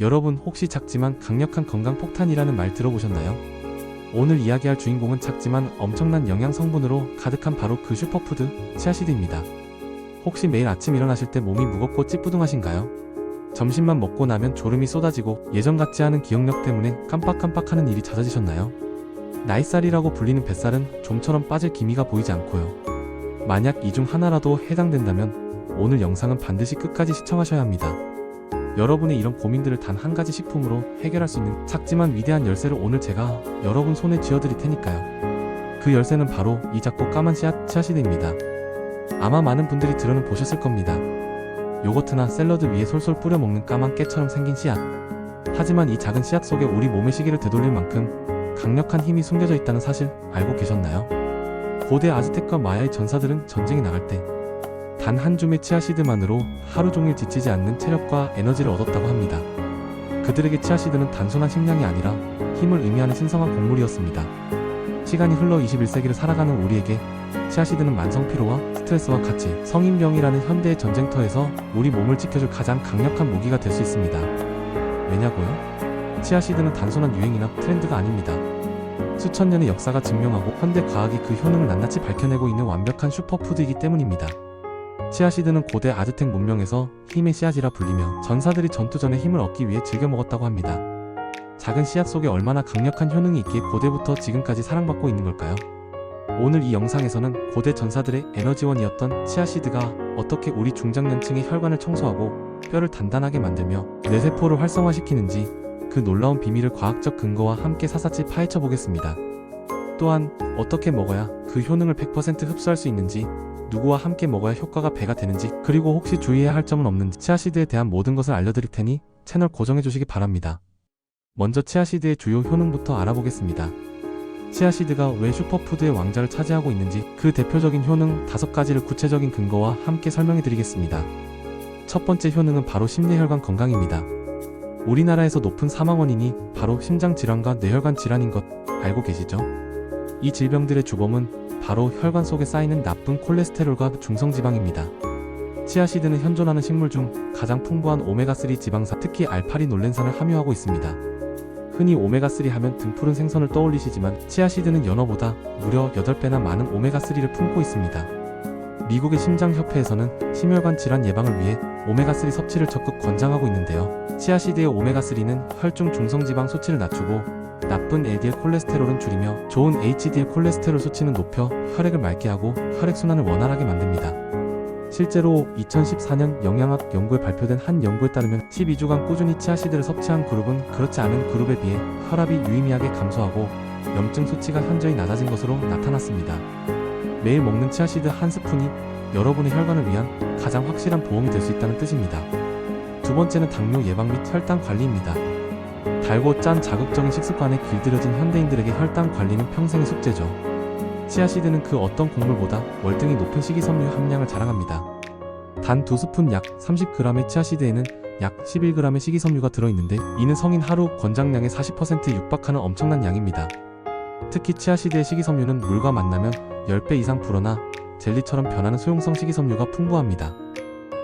여러분 혹시 작지만 강력한 건강 폭탄이라는 말 들어보셨나요? 오늘 이야기할 주인공은 작지만 엄청난 영양 성분으로 가득한 바로 그 슈퍼푸드 치아시드입니다. 혹시 매일 아침 일어나실 때 몸이 무겁고 찌뿌둥하신가요? 점심만 먹고 나면 졸음이 쏟아지고 예전 같지 않은 기억력 때문에 깜빡깜빡하는 일이 잦아지셨나요? 나이살이라고 불리는 뱃살은 좀처럼 빠질 기미가 보이지 않고요. 만약 이 중 하나라도 해당된다면 오늘 영상은 반드시 끝까지 시청하셔야 합니다. 여러분의 이런 고민들을 단 한 가지 식품으로 해결할 수 있는 작지만 위대한 열쇠를 오늘 제가 여러분 손에 쥐어드릴 테니까요. 그 열쇠는 바로 이 작고 까만 씨앗 치아시드입니다. 아마 많은 분들이 들어는 보셨을 겁니다. 요거트나 샐러드 위에 솔솔 뿌려 먹는 까만 깨처럼 생긴 씨앗. 하지만 이 작은 씨앗 속에 우리 몸의 시계를 되돌릴 만큼 강력한 힘이 숨겨져 있다는 사실 알고 계셨나요? 고대 아즈텍과 마야의 전사들은 전쟁에 나갈 때 단 한 줌의 치아시드만으로 하루 종일 지치지 않는 체력과 에너지를 얻었다고 합니다. 그들에게 치아시드는 단순한 식량이 아니라 힘을 의미하는 신성한 곡물이었습니다. 시간이 흘러 21세기를 살아가는 우리에게 치아시드는 만성 피로와 스트레스와 같이 성인병이라는 현대의 전쟁터에서 우리 몸을 지켜줄 가장 강력한 무기가 될 수 있습니다. 왜냐고요? 치아시드는 단순한 유행이나 트렌드가 아닙니다. 수천 년의 역사가 증명하고 현대 과학이 그 효능을 낱낱이 밝혀내고 있는 완벽한 슈퍼푸드이기 때문입니다. 치아시드는 고대 아즈텍 문명에서 힘의 씨앗이라 불리며 전사들이 전투 전에 힘을 얻기 위해 즐겨 먹었다고 합니다. 작은 씨앗 속에 얼마나 강력한 효능이 있기에 고대부터 지금까지 사랑받고 있는 걸까요? 오늘 이 영상에서는 고대 전사들의 에너지원이었던 치아시드가 어떻게 우리 중장년층의 혈관을 청소하고 뼈를 단단하게 만들며 뇌세포를 활성화시키는지 그 놀라운 비밀을 과학적 근거와 함께 사사치 파헤쳐 보겠습니다. 또한 어떻게 먹어야 그 효능을 100% 흡수할 수 있는지 누구와 함께 먹어야 효과가 배가 되는지 그리고 혹시 주의해야 할 점은 없는지 치아시드에 대한 모든 것을 알려드릴 테니 채널 고정해 주시기 바랍니다. 먼저 치아시드의 주요 효능부터 알아보겠습니다. 치아시드가 왜 슈퍼푸드의 왕자를 차지하고 있는지 그 대표적인 효능 다섯 가지를 구체적인 근거와 함께 설명해 드리겠습니다. 첫 번째 효능은 바로 심뇌혈관 건강입니다. 우리나라에서 높은 사망 원인이 바로 심장 질환과 뇌혈관 질환인 것 알고 계시죠? 이 질병들의 주범은 바로 혈관 속에 쌓이는 나쁜 콜레스테롤과 중성지방입니다. 치아시드는 현존하는 식물 중 가장 풍부한 오메가3 지방산, 특히 알파리놀렌산을 함유하고 있습니다. 흔히 오메가3 하면 등푸른 생선을 떠올리시지만 치아시드는 연어보다 무려 8배나 많은 오메가3를 품고 있습니다. 미국의 심장협회에서는 심혈관 질환 예방을 위해 오메가3 섭취를 적극 권장하고 있는데요. 치아시드의 오메가3는 혈중 중성지방 수치를 낮추고 나쁜 LDL 콜레스테롤은 줄이며 좋은 HDL 콜레스테롤 수치는 높여 혈액을 맑게 하고 혈액순환을 원활하게 만듭니다. 실제로 2014년 영양학 연구에 발표된 한 연구에 따르면 12주간 꾸준히 치아시드를 섭취한 그룹은 그렇지 않은 그룹에 비해 혈압이 유의미하게 감소하고 염증 수치가 현저히 낮아진 것으로 나타났습니다. 매일 먹는 치아시드 한 스푼이 여러분의 혈관을 위한 가장 확실한 보험이 될 수 있다는 뜻입니다. 두 번째는 당뇨 예방 및 혈당 관리입니다. 달고 짠 자극적인 식습관에 길들여진 현대인들에게 혈당 관리는 평생의 숙제죠. 치아시드는 그 어떤 곡물보다 월등히 높은 식이섬유 함량을 자랑합니다. 단 두 스푼 약 30g의 치아시드에는 약 11g의 식이섬유가 들어있는데 이는 성인 하루 권장량의 40%에 육박하는 엄청난 양입니다. 특히 치아시드의 식이섬유는 물과 만나면 10배 이상 불어나 젤리처럼 변하는 수용성 식이섬유가 풍부합니다.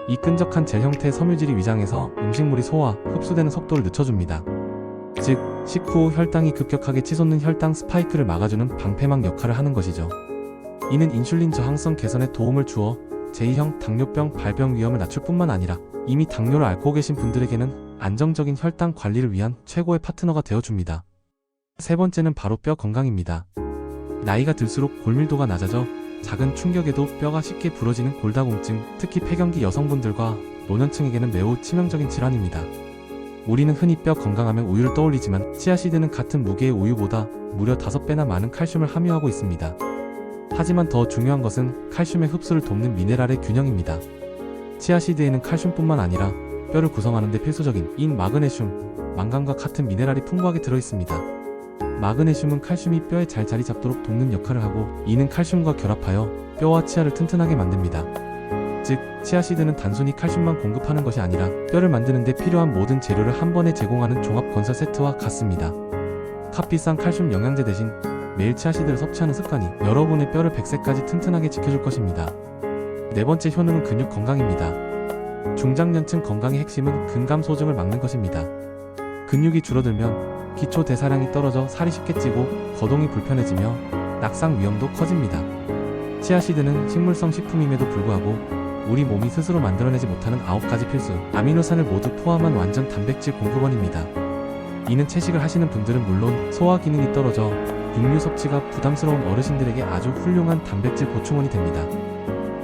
이 끈적한 젤 형태의 섬유질이 위장에서 음식물이 소화, 흡수되는 속도를 늦춰줍니다. 즉, 식후 혈당이 급격하게 치솟는 혈당 스파이크를 막아주는 방패막 역할을 하는 것이죠. 이는 인슐린 저항성 개선에 도움을 주어 제2형 당뇨병 발병 위험을 낮출 뿐만 아니라 이미 당뇨를 앓고 계신 분들에게는 안정적인 혈당 관리를 위한 최고의 파트너가 되어줍니다. 세 번째는 바로 뼈 건강입니다. 나이가 들수록 골밀도가 낮아져 작은 충격에도 뼈가 쉽게 부러지는 골다공증, 특히 폐경기 여성분들과 노년층에게는 매우 치명적인 질환입니다. 우리는 흔히 뼈 건강하면 우유를 떠올리지만 치아시드는 같은 무게의 우유보다 무려 5배나 많은 칼슘을 함유하고 있습니다. 하지만 더 중요한 것은 칼슘의 흡수를 돕는 미네랄의 균형입니다. 치아시드에는 칼슘뿐만 아니라 뼈를 구성하는 데 필수적인 인 마그네슘, 망간과 같은 미네랄이 풍부하게 들어있습니다. 마그네슘은 칼슘이 뼈에 잘 자리 잡도록 돕는 역할을 하고 이는 칼슘과 결합하여 뼈와 치아를 튼튼하게 만듭니다. 즉, 치아시드는 단순히 칼슘만 공급하는 것이 아니라 뼈를 만드는 데 필요한 모든 재료를 한 번에 제공하는 종합 건설 세트와 같습니다. 값비싼 칼슘 영양제 대신 매일 치아시드를 섭취하는 습관이 여러분의 뼈를 100세까지 튼튼하게 지켜줄 것입니다. 네 번째 효능은 근육 건강입니다. 중장년층 건강의 핵심은 근감 소증을 막는 것입니다. 근육이 줄어들면 기초 대사량이 떨어져 살이 쉽게 찌고 거동이 불편해지며 낙상 위험도 커집니다. 치아시드는 식물성 식품임에도 불구하고 우리 몸이 스스로 만들어내지 못하는 9가지 필수 아미노산을 모두 포함한 완전 단백질 공급원입니다. 이는 채식을 하시는 분들은 물론 소화 기능이 떨어져 육류 섭취가 부담스러운 어르신들에게 아주 훌륭한 단백질 보충원이 됩니다.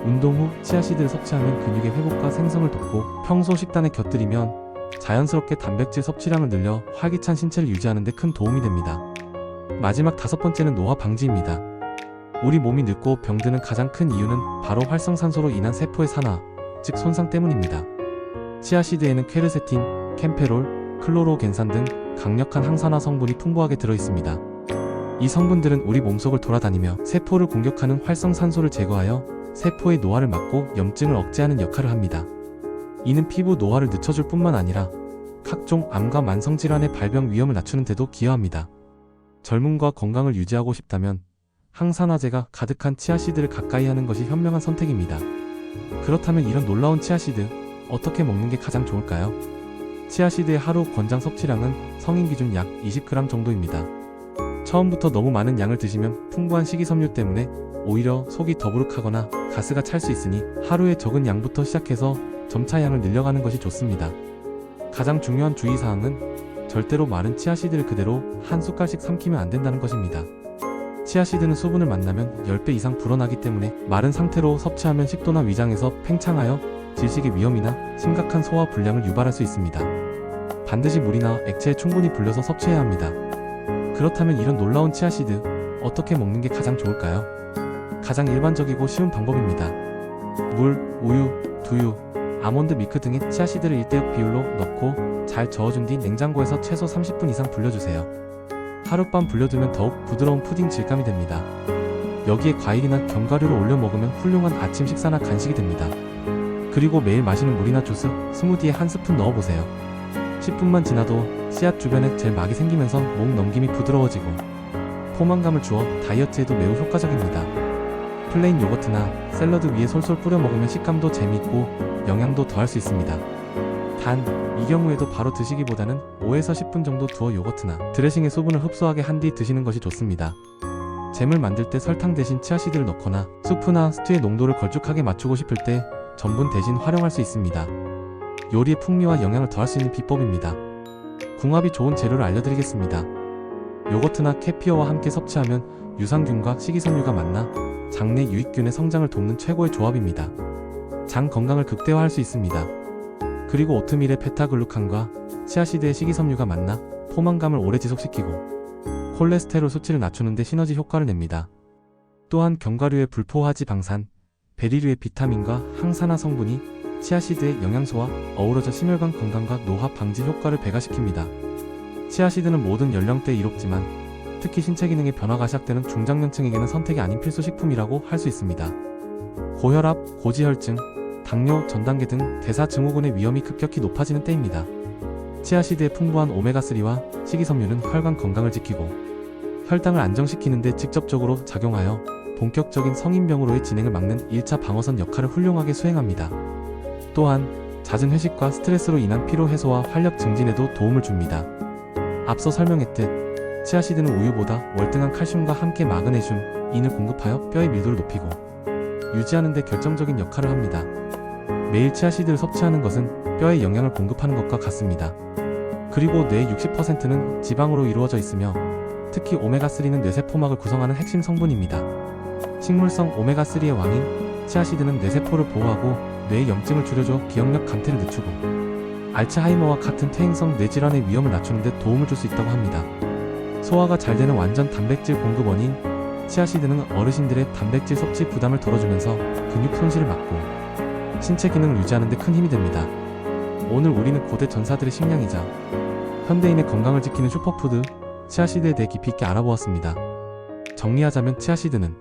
운동 후 치아시드를 섭취하면 근육의 회복과 생성을 돕고 평소 식단에 곁들이면 자연스럽게 단백질 섭취량을 늘려 활기찬 신체를 유지하는 데 큰 도움이 됩니다. 마지막 다섯 번째는 노화 방지입니다. 우리 몸이 늙고 병드는 가장 큰 이유는 바로 활성산소로 인한 세포의 산화, 즉 손상 때문입니다. 치아시드에는 퀘르세틴, 캠페롤, 클로로겐산 등 강력한 항산화 성분이 풍부하게 들어 있습니다. 이 성분들은 우리 몸속을 돌아다니며 세포를 공격하는 활성산소를 제거하여 세포의 노화를 막고 염증을 억제하는 역할을 합니다. 이는 피부 노화를 늦춰줄 뿐만 아니라 각종 암과 만성질환의 발병 위험을 낮추는 데도 기여합니다. 젊음과 건강을 유지하고 싶다면 항산화제가 가득한 치아시드를 가까이 하는 것이 현명한 선택입니다. 그렇다면 이런 놀라운 치아시드 어떻게 먹는 게 가장 좋을까요? 치아시드의 하루 권장 섭취량은 성인 기준 약 20g 정도입니다. 처음부터 너무 많은 양을 드시면 풍부한 식이섬유 때문에 오히려 속이 더부룩하거나 가스가 찰 수 있으니 하루에 적은 양부터 시작해서 점차 양을 늘려가는 것이 좋습니다. 가장 중요한 주의사항은 절대로 마른 치아시드를 그대로 한 숟갈씩 삼키면 안 된다는 것입니다. 치아시드는 수분을 만나면 10배 이상 불어나기 때문에 마른 상태로 섭취하면 식도나 위장에서 팽창하여 질식의 위험이나 심각한 소화 불량을 유발할 수 있습니다. 반드시 물이나 액체에 충분히 불려서 섭취해야 합니다. 그렇다면 이런 놀라운 치아시드 어떻게 먹는 게 가장 좋을까요? 가장 일반적이고 쉬운 방법입니다. 물, 우유, 두유, 아몬드 밀크 등의 치아시드를 1대6 비율로 넣고 잘 저어준 뒤 냉장고에서 최소 30분 이상 불려주세요. 하룻밤 불려두면 더욱 부드러운 푸딩 질감이 됩니다. 여기에 과일이나 견과류를 올려 먹으면 훌륭한 아침 식사나 간식이 됩니다. 그리고 매일 마시는 물이나 주스, 스무디에 한 스푼 넣어보세요. 10분만 지나도 씨앗 주변에 젤 막이 생기면서 목 넘김이 부드러워지고 포만감을 주어 다이어트에도 매우 효과적입니다. 플레인 요거트나 샐러드 위에 솔솔 뿌려 먹으면 식감도 재미있고 영양도 더할 수 있습니다. 단, 이 경우에도 바로 드시기보다는 5에서 10분 정도 두어 요거트나 드레싱의 수분을 흡수하게 한 뒤 드시는 것이 좋습니다. 잼을 만들 때 설탕 대신 치아시드를 넣거나 수프나 스튜의 농도를 걸쭉하게 맞추고 싶을 때 전분 대신 활용할 수 있습니다. 요리의 풍미와 영양을 더할 수 있는 비법입니다. 궁합이 좋은 재료를 알려드리겠습니다. 요거트나 캐피어와 함께 섭취하면 유산균과 식이섬유가 만나 장내 유익균의 성장을 돕는 최고의 조합입니다. 장 건강을 극대화할 수 있습니다. 그리고 오트밀의 베타글루칸과 치아시드의 식이섬유가 만나 포만감을 오래 지속시키고 콜레스테롤 수치를 낮추는 데 시너지 효과를 냅니다. 또한 견과류의 불포화지 방산, 베리류의 비타민과 항산화 성분이 치아시드의 영양소와 어우러져 심혈관 건강과 노화 방지 효과를 배가시킵니다. 치아시드는 모든 연령대에 이롭지만 특히 신체 기능의 변화가 시작되는 중장년층에게는 선택이 아닌 필수 식품이라고 할 수 있습니다. 고혈압, 고지혈증, 당뇨, 전단계 등 대사 증후군의 위험이 급격히 높아지는 때입니다. 치아시드의 풍부한 오메가3와 식이섬유는 혈관 건강을 지키고 혈당을 안정시키는 데 직접적으로 작용하여 본격적인 성인병으로의 진행을 막는 1차 방어선 역할을 훌륭하게 수행합니다. 또한 잦은 회식과 스트레스로 인한 피로 해소와 활력 증진에도 도움을 줍니다. 앞서 설명했듯 치아시드는 우유보다 월등한 칼슘과 함께 마그네슘, 인을 공급하여 뼈의 밀도를 높이고 유지하는 데 결정적인 역할을 합니다. 매일 치아시드를 섭취하는 것은 뼈에 영양을 공급하는 것과 같습니다. 그리고 뇌의 60%는 지방으로 이루어져 있으며 특히 오메가3는 뇌세포막을 구성하는 핵심 성분입니다. 식물성 오메가3의 왕인 치아시드는 뇌세포를 보호하고 뇌의 염증을 줄여줘 기억력 감퇴를 늦추고 알츠하이머와 같은 퇴행성 뇌질환의 위험을 낮추는 데 도움을 줄 수 있다고 합니다. 소화가 잘 되는 완전 단백질 공급 원인 치아시드는 어르신들의 단백질 섭취 부담을 덜어주면서 근육 손실을 막고 신체 기능을 유지하는 데 큰 힘이 됩니다. 오늘 우리는 고대 전사들의 식량이자 현대인의 건강을 지키는 슈퍼푸드 치아시드에 대해 깊이 있게 알아보았습니다. 정리하자면 치아시드는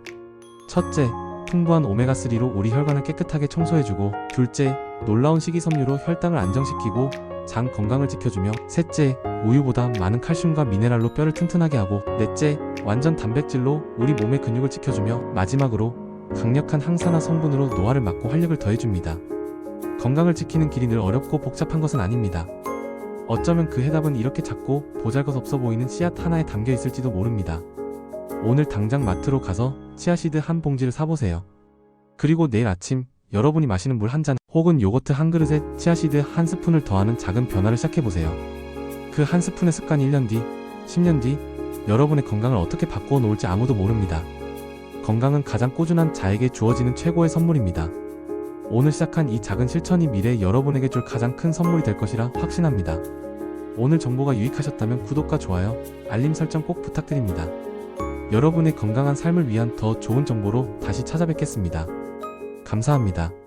첫째, 풍부한 오메가3로 우리 혈관을 깨끗하게 청소해주고 둘째, 놀라운 식이섬유로 혈당을 안정시키고 장 건강을 지켜주며 셋째, 우유보다 많은 칼슘과 미네랄로 뼈를 튼튼하게 하고 넷째, 완전 단백질로 우리 몸의 근육을 지켜주며 마지막으로 강력한 항산화 성분으로 노화를 막고 활력을 더해줍니다. 건강을 지키는 길이 늘 어렵고 복잡한 것은 아닙니다. 어쩌면 그 해답은 이렇게 작고 보잘것없어 보이는 씨앗 하나에 담겨 있을지도 모릅니다. 오늘 당장 마트로 가서 치아시드 한 봉지를 사보세요. 그리고 내일 아침 여러분이 마시는 물 한 잔 혹은 요거트 한 그릇에 치아시드 한 스푼을 더하는 작은 변화를 시작해보세요. 그 한 스푼의 습관이 1년 뒤, 10년 뒤 여러분의 건강을 어떻게 바꾸어 놓을지 아무도 모릅니다. 건강은 가장 꾸준한 자에게 주어지는 최고의 선물입니다. 오늘 시작한 이 작은 실천이 미래에 여러분에게 줄 가장 큰 선물이 될 것이라 확신합니다. 오늘 정보가 유익하셨다면 구독과 좋아요, 알림 설정 꼭 부탁드립니다. 여러분의 건강한 삶을 위한 더 좋은 정보로 다시 찾아뵙겠습니다. 감사합니다.